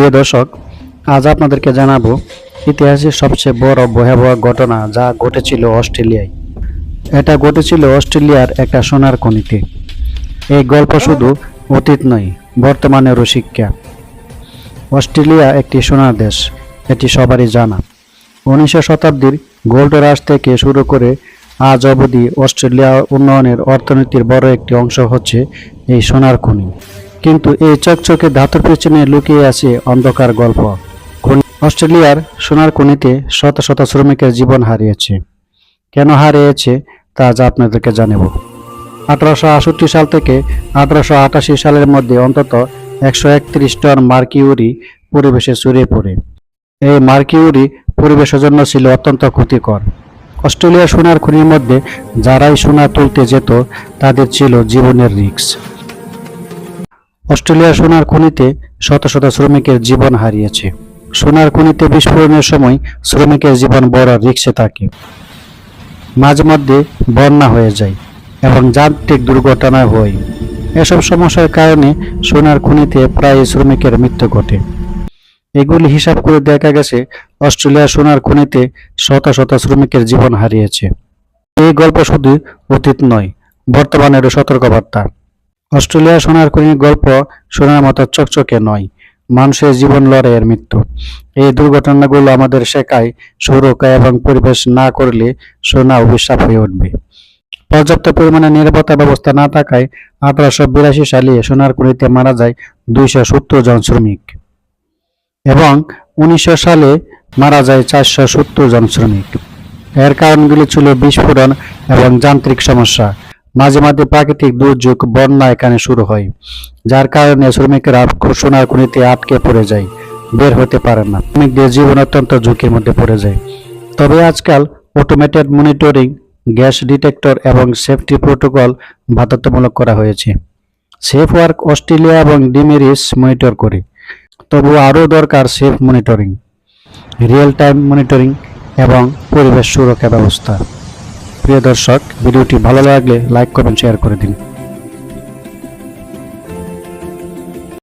প্রিয় দর্শক, আজ আপনাদেরকে জানাব ইতিহাসের সবচেয়ে বড় ভয়াবহ ঘটনা যা ঘটেছিল অস্ট্রেলিয়ায়। এটা ঘটেছিল অস্ট্রেলিয়ার একটা সোনার খনিতে। এই গল্প শুধু অতীত নয় বর্তমানেরও শিক্ষা অস্ট্রেলিয়া একটি সোনার দেশ, এটি সবারই জানা। উনিশশো শতাব্দীর গোল্ড রাশ থেকে শুরু করে আজ অবধি অস্ট্রেলিয়া উন্নয়নের অর্থনীতির বড় একটি অংশ হচ্ছে এই সোনার খনি। কিন্তু এই চকচকে ধাতুর পেছনে লুকিয়ে আছে অন্ধকার গল্প। অস্ট্রেলিয়ার সোনার খনিতে শত শত শ্রমিকের জীবন হারিয়েছে। কেন হারিয়েছে তা আজ আপনাদেরকে জানাব। আঠারোশো সাল থেকে আঠারোশো আটাশি সালের মধ্যে অন্তত একশো একত্রিশ টন মার্কিউরি পরিবেশে ছড়িয়ে পড়ে। এই মার্কিউরি পরিবেশের জন্য ছিল অত্যন্ত ক্ষতিকর। অস্ট্রেলিয়ার সোনার খনির মধ্যে যারাই সোনা তুলতে যেত, তাদের ছিল জীবনের রিস্ক। অস্ট্রেলিয়ার সোনার খনিতে শত শত শ্রমিকের জীবন হারিয়েছে। সোনার খনিতে বিস্ফোরণের সময় শ্রমিকের জীবন বড় রিক্সে থাকে। মাঝে মধ্যে বন্যা হয়ে যায় এবং যান্ত্রিক দুর্ঘটনা হয়। এসব সমস্যার কারণে সোনার খনিতে প্রায় শ্রমিকের মৃত্যু ঘটে। এগুলি হিসাব করে দেখা গেছে, অস্ট্রেলিয়ার সোনার খনিতে শত শত শ্রমিকের জীবন হারিয়েছে। এই গল্প শুধু অতীত নয়, বর্তমানেরও সতর্কবার্তা। অস্ট্রেলিয়ার সোনার খনির গল্প সোনার মতো চকচকে নয়। মানুষের জীবন লড়াইয়ের মৃত্যু। এই দুর্ঘটনাগুলো আমাদের শেখায় সুরক্ষা এবং পরিবেশ না করলে সোনা অভিশাপ হয়ে উঠবে। পর্যাপ্ত পরিমাণে নিরাপত্তা ব্যবস্থা না থাকায় আঠারোশো বিরাশি সালে সোনার খনিতে মারা যায় দুইশো সত্তর জন শ্রমিক। এবং উনিশশো সালে মারা যায় চারশো সত্তর জন শ্রমিক। এর কারণগুলি ছিল বিস্ফোরণ এবং যান্ত্রিক সমস্যা। মাঝে মাঝে প্রাকৃতিক দুর্যোগ, বন্যা এখানে শুরু হয়, যার কারণে শ্রমিকেরা সোনার খনিতে আটকে পড়ে যায়, বের হতে পারে না। শ্রমিকদের জীবন অত্যন্ত ঝুঁকির মধ্যে পড়ে যায়। তবে আজকাল অটোমেটেড মনিটরিং গ্যাস ডিটেক্টর এবং সেফটি প্রোটোকল বাধ্যতামূলক করা হয়েছে। সেফ ওয়ার্ক অস্ট্রেলিয়া এবং ডিমেরিস মনিটর করে। তবু আরও দরকার safe monitoring real time monitoring এবং পরিবেশ সুরক্ষা ব্যবস্থা। প্রিয় দর্শক ভিডিওটি ভালো লাগলে লাইক করবেন শেয়ার করে দিন।